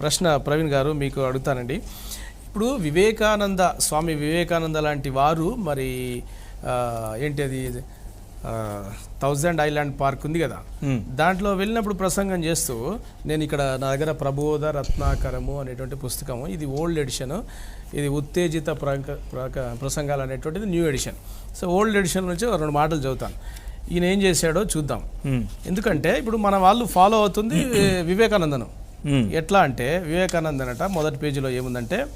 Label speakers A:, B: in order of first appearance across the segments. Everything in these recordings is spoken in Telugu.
A: ప్రశ్న ప్రవీణ్ గారు మీకు అడుగుతానండి ఇప్పుడు వివేకానంద స్వామి వివేకానంద లాంటి వారు మరి ఏంటి అది థౌజండ్ ఐలాండ్ పార్క్ ఉంది కదా. దాంట్లో వెళ్ళినప్పుడు ప్రసంగం చేస్తూ నేను ఇక్కడ నా దగ్గర ప్రబోధ రత్నాకరము అనేటువంటి పుస్తకము ఇది ఓల్డ్ ఎడిషన్ ఇది ఉత్తేజిత ప్రక- ప్రక- ప్రసంగాలు అనేటువంటిది new edition so old edition నుంచి రెండు మాటలు చదువుతాను ఈయన ఏం చేశాడో చూద్దాం. ఎందుకంటే ఇప్పుడు మన వాళ్ళు ఫాలో అవుతుంది వివేకానందను. ఎట్లా అంటే వివేకానందన్ అట మొదటి పేజీలో ఏముందంటే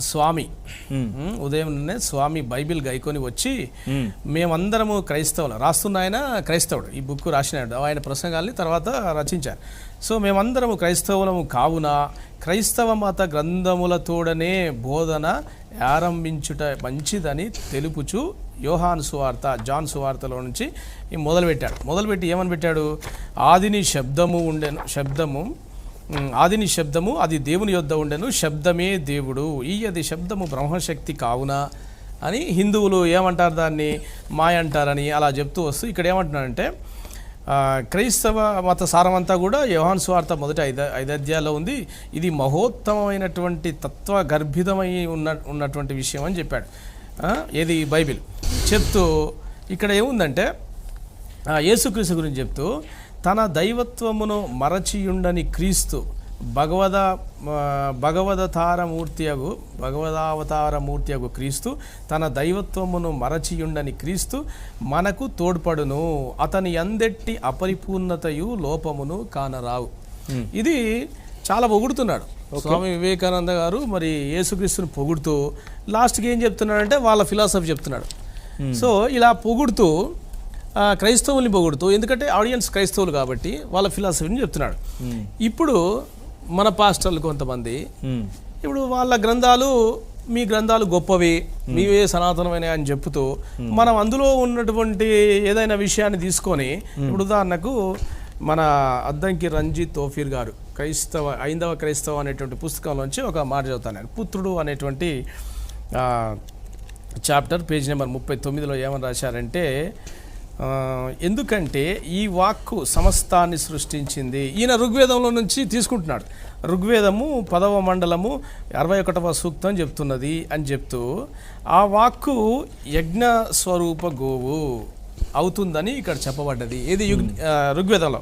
A: స్వామి.
B: మ్మ్.
A: ఉమ్, ఉదయంలోనే స్వామి బైబిల్ గైకొని వచ్చి
B: మ్మ్.
A: మేమందరము క్రైస్తవులు. రాస్తున్న ఆయన క్రైస్తవుడు. ఈ బుక్ రాసినాడు. ఆయన ప్రసంగాల్ని తర్వాత రచించారు. సో మేమందరము క్రైస్తవులము కావున క్రైస్తవ మత గ్రంథములతోడనే బోధన ఆరంభించుట మంచిదని తెలుపుచు యోహాన్ సువార్త జాన్ సువార్తలో నుంచి మొదలుపెట్టాడు. మొదలుపెట్టి ఏమని పెట్టాడు? ఆదిని శబ్దము ఉండెను శబ్దము ఆదిని శబ్దము అది దేవుని యొద్ద ఉండెను శబ్దమే దేవుడు. ఈ అది శబ్దము బ్రహ్మశక్తి కావున అని హిందువులు ఏమంటారు దాన్ని? మాయ అంటారని అలా చెప్తూ వస్తూ ఇక్కడ ఏమంటున్నాడంటే క్రైస్తవ మత సారమంతా కూడా యోహాన్ స్వార్థ మొదటి ఐద ఐదు ఉంది. ఇది మహోత్తమమైనటువంటి తత్వ గర్భితమై ఉన్న ఉన్నటువంటి విషయం అని చెప్పాడు. ఏది? బైబిల్. చెప్తూ ఇక్కడ ఏముందంటే యేసుక్రీస్తు గురించి చెప్తూ తన దైవత్వమును మరచియుండని క్రీస్తు భగవద భగవదతారమూర్తియగు భగవదావతారమూర్తియగు క్రీస్తు తన దైవత్వమును మరచియుండని క్రీస్తు మనకు తోడ్పడును. అతని అందెట్టి అపరిపూర్ణతయు లోపమును కానరావు. ఇది చాలా పొగుడుతున్నాడు. స్వామి వివేకానంద గారు మరి యేసుక్రీస్తుని పొగుడుతూ లాస్ట్కి ఏం చెప్తున్నాడంటే వాళ్ళ ఫిలాసఫీ చెప్తున్నాడు. సో ఇలా పొగుడుతూ క్రైస్తవుల్ని పొగుడుతూ ఎందుకంటే ఆడియన్స్ క్రైస్తవులు కాబట్టి వాళ్ళ ఫిలాసఫీని చెప్తున్నాడు. ఇప్పుడు మన పాస్టర్లు కొంతమంది
B: మ్మ్.
A: ఇప్పుడు వాళ్ళ గ్రంథాలు మీ గ్రంథాలు గొప్పవి మీవే సనాతనమైన అని చెప్తూ మనం అందులో ఉన్నటువంటి ఏదైనా విషయాన్ని తీసుకొని ఇప్పుడు ఉదాహరణకు మన అద్దంకి రంజిత్ తోఫీర్ గారు క్రైస్తవ ఐందవ క్రైస్తవ అనేటువంటి పుస్తకంలోంచి ఒక మాట చదువుతాను నేను. పుత్రుడు అనేటువంటి చాప్టర్ పేజ్ నెంబర్ ముప్పై తొమ్మిదిలో ఏమని రాశారంటే ఎందుకంటే ఈ వాక్కు సమస్తాన్ని సృష్టించింది. ఈయన ఋగ్వేదంలో నుంచి తీసుకుంటున్నాడు. ఋగ్వేదము పదవ మండలము అరవై ఒకటవ సూక్తం చెప్తున్నది అని చెప్తూ ఆ వాక్కు యజ్ఞ స్వరూప గోవు. అవుతుందని ఇక్కడ చెప్పబడ్డది. ఏది యుగ్ ఋగ్వేదంలో.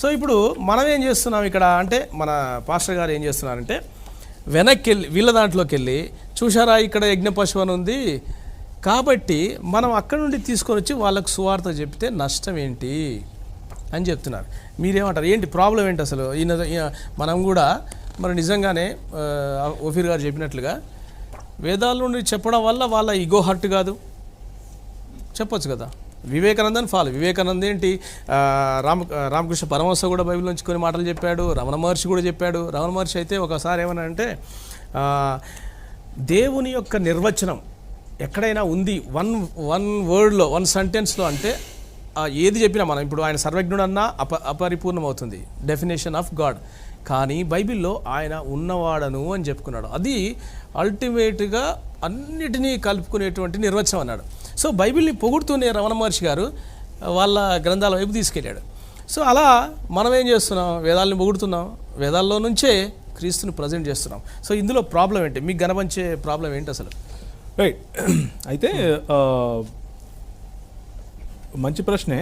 A: సో ఇప్పుడు మనం ఏం చేస్తున్నాం ఇక్కడ అంటే మన పాస్టర్ గారు ఏం చేస్తున్నారంటే వెనక్కి వెళ్ళి వీళ్ళ దాంట్లోకి వెళ్ళి చూసారా ఇక్కడ యజ్ఞ పశువు అని ఉంది? కాబట్టి మనం అక్కడ నుండి తీసుకొని వచ్చి వాళ్ళకు సువార్త చెప్తే నష్టం ఏంటి అని చెప్తున్నారు. మీరేమంటారు? ఏంటి ప్రాబ్లం ఏంటి అసలు? ఈయన మనం కూడా మరి నిజంగానే ఓఫీర్ గారు చెప్పినట్లుగా వేదాల నుండి చెప్పడం వల్ల వాళ్ళ ఇగో హర్ట్ కాదు. చెప్పొచ్చు కదా? వివేకానందని ఫాలో. వివేకానంద ఏంటి? రామ రామకృష్ణ పరమహంస కూడా బైబిల్ నుంచి కొన్ని మాటలు చెప్పాడు. రమణ మహర్షి కూడా చెప్పాడు. రమణ మహర్షి అయితే ఒకసారి ఏమన్నా అంటే దేవుని యొక్క నిర్వచనం ఎక్కడైనా ఉంది వన్ వన్ వర్డ్లో వన్ సెంటెన్స్లో అంటే ఏది చెప్పినా మనం ఇప్పుడు ఆయన సర్వజ్ఞుడు అన్నా అప అపరిపూర్ణమవుతుంది. డెఫినేషన్ ఆఫ్ గాడ్ కానీ బైబిల్లో ఆయన ఉన్నవాడను అని చెప్పుకున్నాడు. అది అల్టిమేట్గా అన్నిటినీ కలుపుకునేటువంటి నిర్వచనం అన్నాడు. సో బైబిల్ని పొగుడుతూనే రమణ మహర్షి గారు వాళ్ళ గ్రంథాల వైపు తీసుకెళ్ళాడు. సో అలా మనం ఏం చేస్తున్నాం? వేదాలని పొగుడుతున్నాం. వేదాల్లో నుంచే క్రీస్తుని ప్రజెంట్ చేస్తున్నాం. సో ఇందులో ప్రాబ్లం ఏంటి? మీకు గనపంచే ప్రాబ్లం ఏంటి అసలు?
B: రైట్. అయితే మంచి ప్రశ్నే.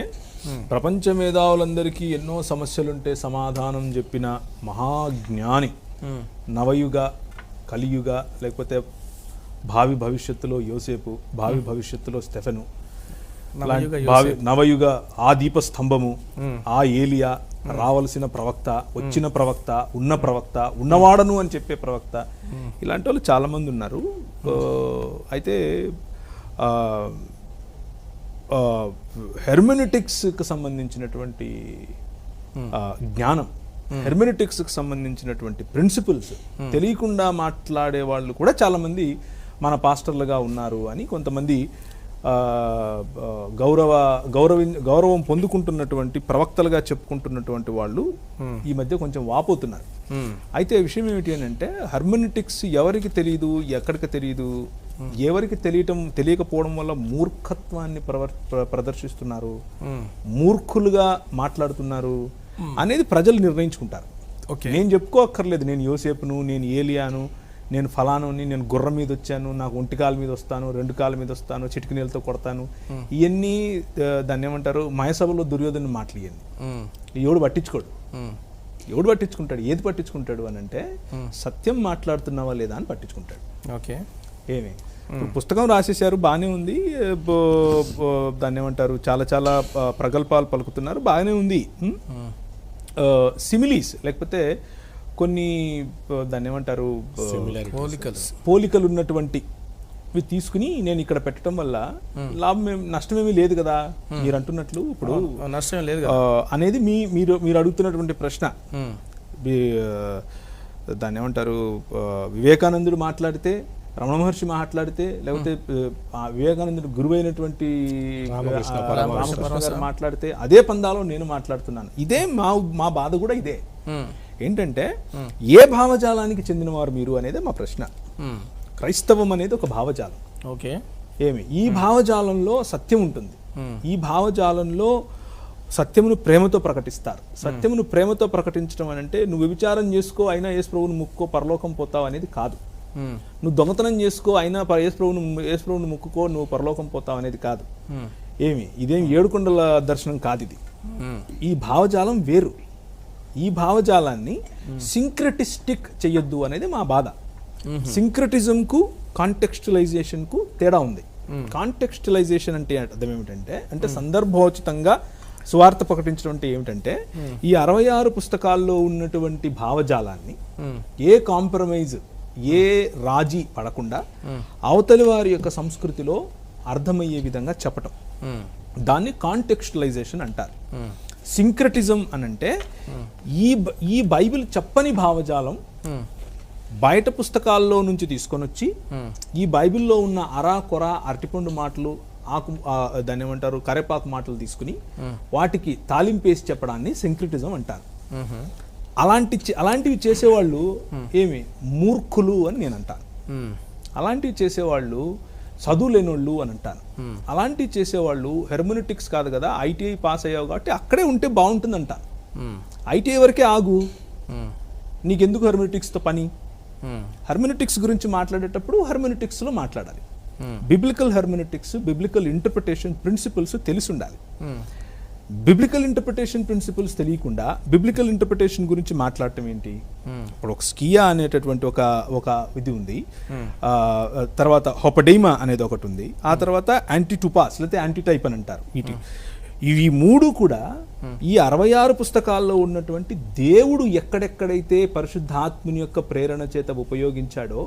B: ప్రపంచ మేధావులందరికీ ఎన్నో సమస్యలుంటే సమాధానం చెప్పిన మహాజ్ఞాని. నవయుగ కలియుగ లేకపోతే భావి భవిష్యత్తులో యోసేపు భావి భవిష్యత్తులో స్టెఫెను. భావి నవయుగ ఆ దీపస్తంభము ఆ ఏలియా రావలసిన ప్రవక్త వచ్చిన ప్రవక్త ఉన్న ప్రవక్త ఉన్నవాడను అని చెప్పే ప్రవక్త. ఇలాంటి వాళ్ళు చాలా మంది ఉన్నారు అయితే హెర్మెనెటిక్స్కి సంబంధించినటువంటి జ్ఞానం హెర్మెనెటిక్స్కి సంబంధించినటువంటి ప్రిన్సిపల్స్ తెలియకుండా మాట్లాడే వాళ్ళు కూడా చాలా మంది మన పాస్టర్లుగా ఉన్నారు అని కొంతమంది గౌరవ గౌరవ గౌరవం పొందుకుంటున్నటువంటి ప్రవక్తలుగా చెప్పుకుంటున్నటువంటి వాళ్ళు ఈ మధ్య కొంచెం వాపోతున్నారు. అయితే విషయం ఏమిటి అని అంటే హర్మనిటిక్స్ ఎవరికి తెలియదు ఎక్కడికి తెలియదు ఎవరికి తెలియటం తెలియకపోవడం వల్ల మూర్ఖత్వాన్ని ప్రదర్శిస్తున్నారు మూర్ఖులుగా మాట్లాడుతున్నారు అనేది ప్రజలు నిర్ణయించుకుంటారు.
A: ఓకే
B: నేను చెప్పుకోక్కర్లేదు నేను యోసేపును నేను ఏలియాను నేను ఫలానుని నేను గుర్రం మీద వచ్చాను నాకు ఒంటి కాలు మీద వస్తాను రెండు కాళ్ళ మీద వస్తాను చిటికి నీళ్ళతో కొడతాను. ఇవన్నీ దాన్ని ఏమంటారు? మయసభలో దుర్యోధన మాటలు ఇవన్నీ
A: ఉమ్,
B: ఎవడు పట్టించుకోడు. ఎవడు పట్టించుకుంటాడు? ఏది పట్టించుకుంటాడు అని అంటే సత్యం మాట్లాడుతున్నావా లేదా అని పట్టించుకుంటాడు.
A: ఓకే.
B: ఏమి? పుస్తకం రాసేసారు బాగానే ఉంది. దాన్ని ఏమంటారు? చాలా చాలా ప్రగల్భాలు పలుకుతున్నారు బాగానే ఉంది. సిమిలీస్ లేకపోతే కొన్ని దాన్ని ఏమంటారు
A: పోలికలు.
B: పోలికలు ఉన్నటువంటి తీసుకుని నేను ఇక్కడ పెట్టడం వల్ల లాభం ఏం- నష్టమేమీ లేదు కదా మీరు అంటున్నట్లు ఇప్పుడు
A: నష్టం లేదు
B: అనేది మీ మీరు మీరు అడుగుతున్నటువంటి ప్రశ్న. ఆ, దాన్ని ఏమంటారు వివేకానందుడు మాట్లాడితే రమణ మహర్షి మాట్లాడితే లేకపోతే ఆ, వివేకానందుడు గురువైనటువంటి
C: రామకృష్ణ
B: ఆ,
C: పరమహంస.
B: రామకృష్ణ గారు మాట్లాడితే అదే పందాలో నేను మాట్లాడుతున్నాను. ఇదే మా మా బాధ కూడా ఇదే. ఏంటంటే ఏ భావజాలానికి చెందినవారు మీరు అనేది మా ప్రశ్న. క్రైస్తవం అనేది ఒక భావజాలం.
A: ఓకే.
B: ఏమి? ఈ భావజాలంలో సత్యం ఉంటుంది. ఈ భావజాలంలో సత్యమును ప్రేమతో ప్రకటిస్తారు. సత్యమును ప్రేమతో ప్రకటించడం అని అంటే నువ్వు విచారం చేసుకో అయినా యేసు ప్రభువును ముక్కో పరలోకం పోతావు అనేది కాదు. నువ్వు దొంగతనం చేసుకో అయినా యేసు ప్రభువును యేసు ప్రభువును ముక్కుకో నువ్వు పరలోకం పోతావు అనేది కాదు. ఏమి? ఇదేం ఏడుకొండల దర్శనం కాదు ఇది. ఈ భావజాలం వేరు. ఈ భావజాలాన్ని సింక్రటిస్టిక్ చెయ్యొద్దు అనేది మా బాధ. సింక్రటిజంకు కాంటెక్స్టలైజేషన్కు తేడా ఉంది. కాంటెక్స్టలైజేషన్ అంటే అర్థం ఏమిటంటే అంటే సందర్భోచితంగా స్వార్థ ప్రకటించడం అంటే ఏమిటంటే ఈ అరవై ఆరు పుస్తకాల్లో ఉన్నటువంటి భావజాలాన్ని ఏ కాంప్రమైజ్ ఏ రాజీ పడకుండా అవతలి వారి యొక్క సంస్కృతిలో అర్థమయ్యే విధంగా చెప్పటం. దాన్ని కాంటెక్స్టలైజేషన్ అంటారు. సింక్రటిజం అనంటే ఈ బ- ఈ బైబిల్ చెప్పని భావజాలం బయట పుస్తకాల్లో నుంచి తీసుకొని వచ్చి ఈ బైబిల్లో ఉన్న అరా కొర అరటిపండు మాటలు ఆకు దాన్ని ఏమంటారు కరేపాకు మాటలు తీసుకుని వాటికి తాలింపేసి చెప్పడాన్ని సింక్రటిజం అంటారు. అలాంటి అలాంటివి చేసేవాళ్ళు ఏమి? మూర్ఖులు అని నేను అంటాను అలాంటివి చేసేవాళ్ళు చదువు లేనోళ్ళు అని అంటాను. అలాంటివి చేసేవాళ్ళు హెర్మోనిటిక్స్ కాదు కదా ఐటీఐ పాస్ అయ్యావు కాబట్టి అక్కడే ఉంటే బాగుంటుంది అంటాను. ఐటీఐ వరకే ఆగు. నీకెందుకు హెర్మోనిటిక్స్తో పని? హెర్మోనిటిక్స్ గురించి మాట్లాడేటప్పుడు హెర్మోనిటిక్స్లో మాట్లాడాలి. Biblical hermeneutics biblical interpretation principles తెలిసి ఉండాలి. బిబ్లికల్ ఇంటర్ప్రిటేషన్ ప్రిన్సిపల్స్ తెలియకుండా బిబ్లికల్ ఇంటర్ప్రిటేషన్ గురించి మాట్లాడటం ఏంటి?
A: ఉమ్,
B: ఇప్పుడు ఒక స్కియా అనేటటువంటి ఒక ఒక ఇది ఉంది. ఆ, తర్వాత హొపడైమా అనేది ఒకటి ఉంది. ఆ తర్వాత యాంటీ టుపాస్ లేకపోతే యాంటీ టైప్ అని అంటారు వీటి. ఇవి మూడు కూడా ఈ అరవై ఆరు పుస్తకాల్లో ఉన్నటువంటి దేవుడు ఎక్కడెక్కడైతే పరిశుద్ధాత్ముని యొక్క ప్రేరణ చేత ఉపయోగించాడో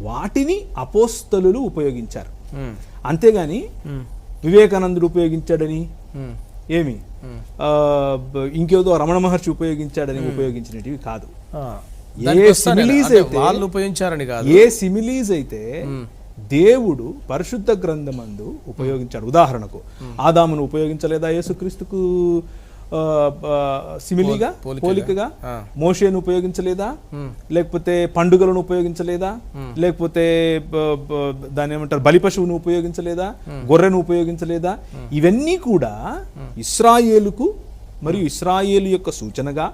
B: వాటిని అపోస్తలులు ఉపయోగించారు. అంతేగాని వివేకానందుడు ఉపయోగించాడని? ఏమి? ఇంకేదో రమణ మహర్షి ఉపయోగించాడని ఉపయోగించినటివి కాదు. ఏ అయితే-
A: వాళ్ళు ఉపయోగించారని కాదు.
B: ఏ సిమిలీస్ అయితే దేవుడు పరిశుద్ధ గ్రంథమందు ఉపయోగించాడు. ఉదాహరణకు ఆదామును ఉపయోగించలేదా యేసుక్రీస్తుకు? సిమిలీగా
A: పోలికగా.
B: మోషేను ఉపయోగించలేదా? లేకపోతే పండుగలను ఉపయోగించలేదా? లేకపోతే దాన్ని ఏమంటారు బలి పశువును ఉపయోగించలేదా గొర్రెను ఉపయోగించలేదా? ఇవన్నీ కూడా ఇస్రాయేలుకు మరియు ఇస్రాయేలు యొక్క సూచనగా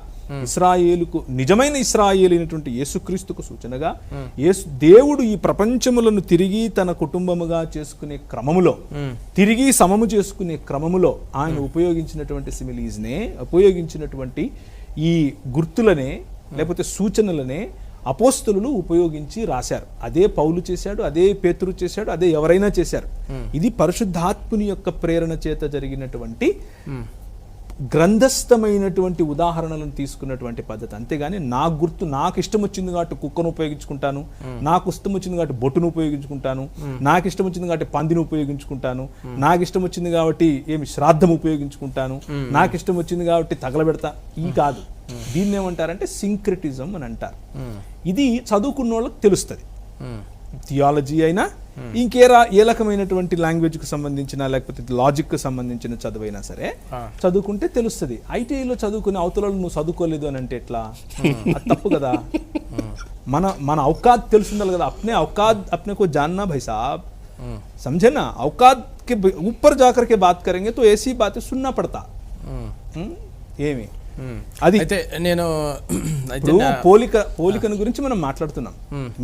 B: ఇస్రాయేలుకు నిజమైన ఇస్రాయేలు అయినటువంటి యేసుక్రీస్తుకు సూచనగా యేసు దేవుడు ఈ ప్రపంచములను తిరిగి తన కుటుంబముగా చేసుకునే క్రమములో తిరిగి సమము చేసుకునే క్రమములో ఆయన ఉపయోగించినటువంటి సిమిలీస్నే ఉపయోగించినటువంటి ఈ గుర్తులనే లేకపోతే సూచనలనే అపోస్తులు ఉపయోగించి రాశారు. అదే పౌలు చేశాడు అదే పేతురు చేశాడు అదే ఎవరైనా చేశారు. ఇది పరిశుద్ధాత్ముని యొక్క ప్రేరణ చేత జరిగినటువంటి గ్రంథస్థమైనటువంటి ఉదాహరణలను తీసుకున్నటువంటి పద్ధతి. అంతేగాని నా గుర్తు నాకు ఇష్టం వచ్చింది కాబట్టి కుక్కను ఉపయోగించుకుంటాను నాకు ఇష్టం వచ్చింది కాబట్టి బొట్టును ఉపయోగించుకుంటాను నాకు ఇష్టం వచ్చింది కాబట్టి పందిని ఉపయోగించుకుంటాను నాకు ఇష్టం వచ్చింది కాబట్టి ఏమి శ్రాద్ధం ఉపయోగించుకుంటాను నాకు ఇష్టం వచ్చింది కాబట్టి తగలబెడతా. ఈ కాదు. దీన్ని ఏమంటారంటే సింక్రటిజం అని అంటారు. ఇది చదువుకున్న వాళ్ళకి తెలుస్తుంది థియాలజీ అయినా ఇంకే రా ఏ రకమైనటువంటి లాంగ్వేజ్ కు సంబంధించిన లేకపోతే లాజిక్ కు సంబంధించిన చదువైనా సరే
A: ఆ.
B: చదువుకుంటే తెలుస్తుంది ఐటీఐలో చదువుకునే అవతలలో నువ్వు చదువుకోలేదు అని అంటే ఎట్లా అది తప్పు కదా మన మన అవకాద్ తెలుసుండాలి కదా అప్నే అవకాద్ अपने को जानना भाई साहब समझे ना औकात के ब- ऊपर जाकर के बात करेंगे तो ऐसी बातें सुनना पड़ता
A: ఉమ్,
B: हम्म? ఏమి అది
A: అయితే నేను
B: పోలిక పోలికను గురించి మనం మాట్లాడుతున్నాం.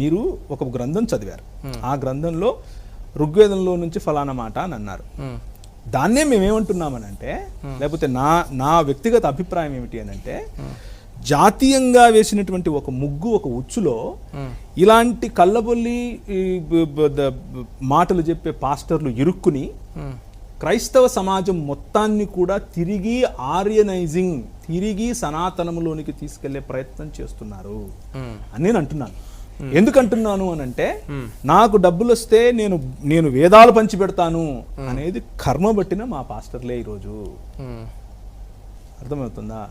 B: మీరు ఒక గ్రంథం చదివారు. ఆ గ్రంథంలో ఋగ్వేదంలో నుంచి ఫలానా మాట అని అన్నారు. దాన్నే మేమేమంటున్నామనంటే లేకపోతే నా నా వ్యక్తిగత అభిప్రాయం ఏమిటి అని అంటే జాతీయంగా వేసినటువంటి ఒక ముగ్గు ఒక ఉచ్చులో ఇలాంటి కళ్ళబొల్లి మాటలు చెప్పే పాస్టర్లు ఇరుక్కుని క్రైస్తవ సమాజం మొత్తాన్ని కూడా తిరిగి ఆర్యనైజింగ్ తిరిగి సనాతనములోనికి తీసుకెళ్ళే ప్రయత్నం చేస్తున్నారు. అని నేను అంటున్నాను. ఎందుకు అంటున్నాను అని అంటే నాకు డబ్బులు వస్తే నేను నేను వేదాలు పంచి పెడతాను అనేది కర్మ పట్టిన మా పాస్టర్లే ఈరోజు. అర్థమవుతుందా.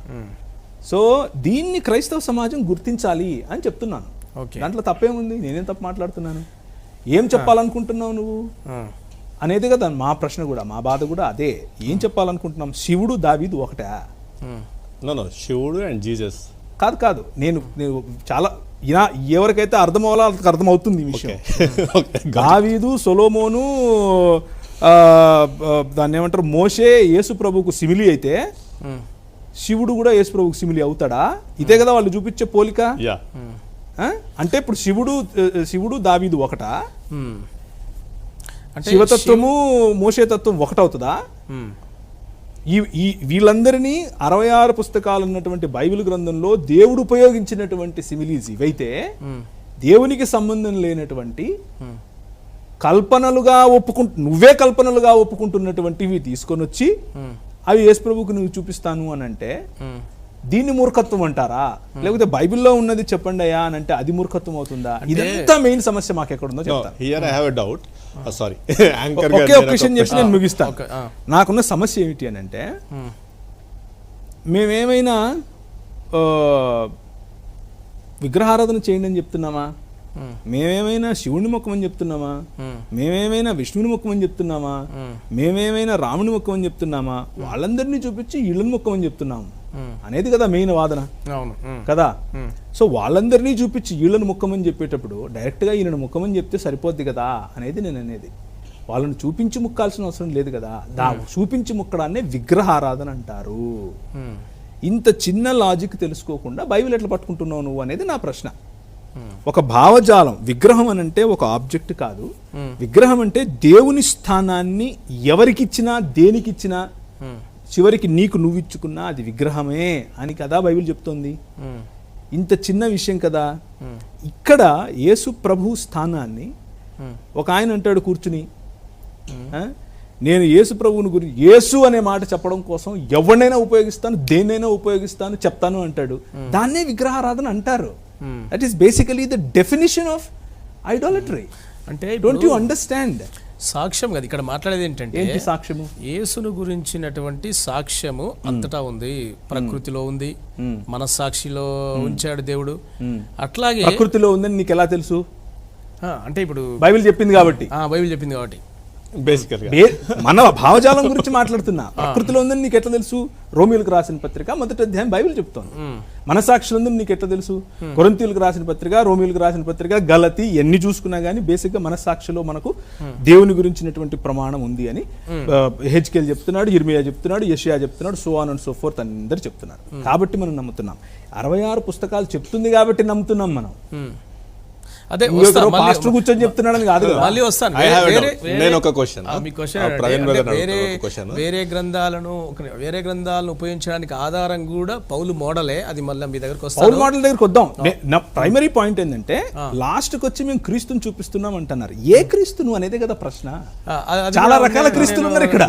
B: సో దీన్ని క్రైస్తవ సమాజం గుర్తించాలి అని చెప్తున్నాను. దాంట్లో తప్పేముంది? నేనేం తప్పు మాట్లాడుతున్నాను? ఏం చెప్పాలనుకుంటున్నావు నువ్వు? అనేది కదా మా ప్రశ్న కూడా మా బాధ కూడా అదే. ఏం చెప్పాలనుకుంటున్నాం? శివుడు దావీదు ఒకటా.
C: No, శివుడు అండ్ జీసస్
B: కాదు కాదు నేను నేను చాలా ఇలా ఎవరికైతే అర్థం అవ్వాలో వాళ్ళకి అర్థం అవుతుంది ఈ విషయం. దావీదు సొలోమోను దాన్ని ఏమంటారు? మోషే యేసు ప్రభువుకు సిమిలి అయితే
A: ఉమ్,
B: శివుడు కూడా యేసు ప్రభువుకు సిమిలి అవుతాడా? ఇదే కదా వాళ్ళు చూపించే పోలిక? అంటే ఇప్పుడు శివుడు శివుడు దావీదు ఒకటా? శివతత్వము మోషేతత్వం ఒకటవుతుందా? ఈ ఈ వీళ్ళందరినీ అరవై ఆరు పుస్తకాలు ఉన్నటువంటి బైబిల్ గ్రంథంలో దేవుడు ఉపయోగించినటువంటి సిమిలీస్ ఇవైతే దేవునికి సంబంధం లేనటువంటి కల్పనలుగా ఒప్పుకుంటు నువ్వే కల్పనలుగా ఒప్పుకుంటున్నటువంటివి తీసుకొని వచ్చి అవి యేసు ప్రభువుకు నువ్వు చూపిస్తాను అని అంటే. దీన్ని మూర్ఖత్వం అంటారా? లేకపోతే బైబిల్లో ఉన్నది చెప్పండి అయ్యా అని అంటే అది మూర్ఖత్వం అవుతుందా? ఇదంతా మెయిన్ సమస్య మాకు ఎక్కడుందో చెప్తాను
C: here I have a doubt sorry anchor
B: ఒకే ఒక క్వశ్చన్ చెప్పి నేను ముగిస్తాను
A: ఓకే, ఆ.
B: నాకున్న సమస్య ఏమిటి అని అంటే
A: ఉమ్,
B: మేమేమైనా విగ్రహారాధన చేయండి అని చెప్తున్నామా?
A: ఉమ్,
B: మేమేమైనా శివుని మొక్కమని చెప్తున్నామా? మేమేమైనా విష్ణుని మొక్కమని చెప్తున్నామా? మేమేమైనా రాముని మొక్కమని చెప్తున్నామా? వాళ్ళందరినీ చూపించి ఇళ్ళని మొక్కమని చెప్తున్నాము. అనేది కదా మెయిన్ వాదన. కదా? సో వాళ్ళందరినీ చూపించి వీళ్ళని ముక్కమని చెప్పేటప్పుడు డైరెక్ట్గా ఈయనను ముక్కమని చెప్తే సరిపోద్ది కదా అనేది నేను అనేది. వాళ్ళని చూపించి ముక్కాల్సిన అవసరం లేదు కదా? దా చూపించి ముక్కడాన్నే విగ్రహారాధన అంటారు. ఇంత చిన్న లాజిక్ తెలుసుకోకుండా బైబిల్ ఎట్లా పట్టుకుంటున్నావు నువ్వు అనేది నా ప్రశ్న. ఒక భావజాలం విగ్రహం అని అంటే ఒక ఆబ్జెక్ట్ కాదు. విగ్రహం అంటే దేవుని స్థానాన్ని ఎవరికిచ్చినా దేనికిచ్చినా చివరికి నీకు నువ్వు ఇచ్చుకున్నా అది విగ్రహమే అని కదా బైబిల్ చెప్తోంది. ఇంత చిన్న విషయం కదా. ఇక్కడ యేసు ప్రభు స్థానాన్ని ఒక ఆయన అంటాడు కూర్చుని. నేను యేసు ప్రభువుని గురించి యేసు అనే మాట చెప్పడం కోసం ఎవరినైనా ఉపయోగిస్తాను దేన్నైనా ఉపయోగిస్తాను చెప్తాను అంటాడు. దాన్నే విగ్రహారాధన అంటారు. That is basically the definition of idolatry
A: అంటే
B: డోంట్ యు అండర్స్టాండ్
A: సాక్ష్యం కదా. ఇక్కడ మాట్లాడేది ఏంటంటే
B: ఏంటి సాక్ష్యము?
A: యేసును గురించినటువంటి సాక్ష్యము అంతటా ఉంది. ప్రకృతిలో ఉంది. మనస్సాక్షిలో ఉంచాడు దేవుడు. అట్లాగే
B: ప్రకృతిలో ఉందని నీకు ఎలా తెలుసు
A: అంటే ఇప్పుడు
B: బైబిల్ చెప్పింది కాబట్టి.
A: బైబిల్ చెప్పింది కాబట్టి.
B: మన భావజాలం గురించి మాట్లాడుతున్నా. ప్రకృతిలో ఉందని నీకు ఎట్లా తెలుసు? రోమిలకు రాసిన పత్రిక మొదటి అధ్యాయం బైబిల్ చెప్తోంది.
A: ఉమ్,
B: మనసాక్షులు ఉందని నీకు ఎట్లా తెలుసు? కొరంతీయులకు రాసిన పత్రిక రోమిలకు రాసిన పత్రిక గలతి ఎన్ని చూసుకున్నా గానీ బేసిక్గా మనసాక్షిలో మనకు దేవుని గురించినటువంటి ప్రమాణం ఉంది అని హెచ్కేల్ చెప్తున్నాడు ఇర్మియా చెప్తున్నాడు యషియా చెప్తున్నాడు so on and so forth అందరు చెప్తున్నారు. కాబట్టి మనం నమ్ముతున్నాం. అరవై ఆరు పుస్తకాలు చెప్తుంది కాబట్టి నమ్ముతున్నాం మనం.
A: అదే
B: పాస్టర్ కూర్చొని చెప్తున్నాడని కాదు
A: మళ్ళీ వస్తాను.
C: నేను ఒక
A: మీ వేరే. వేరే గ్రంథాలను వేరే గ్రంథాలను ఉపయోగించడానికి ఆధారం కూడా పౌలు మోడలే. అది మళ్ళీ మీ దగ్గరకు
B: పౌల్
A: వస్తాను
B: మోడల్ దగ్గరికి వద్దాం. నే- ప్రైమరీ పాయింట్ ఏంటంటే లాస్ట్కి వచ్చి మేము క్రీస్తుని చూపిస్తున్నాం అంటున్నారు ఏ క్రీస్తును అనేదే కదా ప్రశ్న. చాలా రకాల క్రీస్తులు ఉన్నారు ఇక్కడ.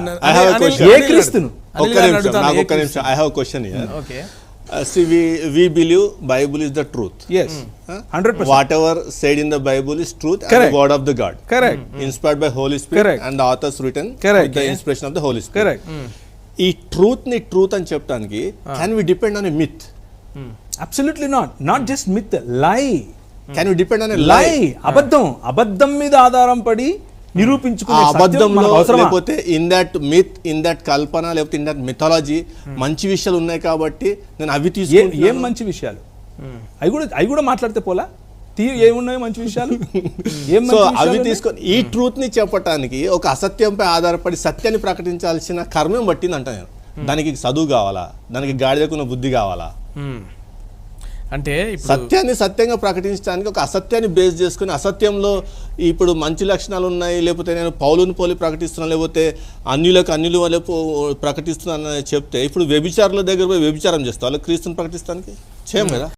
B: ఏ క్రీస్తును?
C: ఒక్క నిమిషం నాకు ఒక్క నిమిషం. I have
A: question
C: okay. See we we believe Bible is the
B: truth yes
C: hundred whatever said in the Bible is truth and
B: Correct.
C: Word of the God
B: correct
C: inspired by Holy Spirit
B: Correct.
C: And the authors return
B: Correct.
C: The inspiration of the Holy Spirit
B: correct
C: ఈ ట్రూత్ని ట్రూత్ అని చెప్పడానికి can we depend on a myth
B: absolutely not not just myth lie
C: can we depend on a
B: lie
C: lie
B: అబద్ధం. అబద్ధం మీద ఆధారం పడి నిరూపించుకునే
C: అబద్ధంలో? లేకపోతే in that myth in that కల్పన లేకపోతే ఇన్ దట్ మిథాలజీ మంచి విషయాలు ఉన్నాయి కాబట్టి నేను అవి తీసుకుంటున్నాను.
B: ఏం మంచి విషయాలు? అవి కూడా అవి కూడా మాట్లాడితే పోలా? ఏమున్నాయి మంచి విషయాలు?
C: సో అవి? తీసుకొని ఈ ట్రూత్ని చెప్పటానికి ఒక అసత్యంపై ఆధారపడి సత్యాన్ని ప్రకటించాల్సిన కర్మం పట్టింది అంట నేను. దానికి చదువు కావాలా? దానికి గాడిదకున్న బుద్ధి కావాలా?
A: ఉమ్. అంటే
C: సత్యాన్ని సత్యంగా ప్రకటించడానికి ఒక అసత్యాన్ని బేస్ చేసుకుని అసత్యంలో ఇప్పుడు మంచి లక్షణాలు ఉన్నాయి లేకపోతే నేను పౌలుని పోలి ప్రకటిస్తున్నాను లేకపోతే అన్యులకు అన్యులు వల్ల ప్రకటిస్తున్నాను చెప్తే ఇప్పుడు వ్యభిచారుల దగ్గర పోయి వ్యభిచారం చేస్తా వాళ్ళు క్రీస్తుని ప్రకటిస్తానికి? చేయం కదా?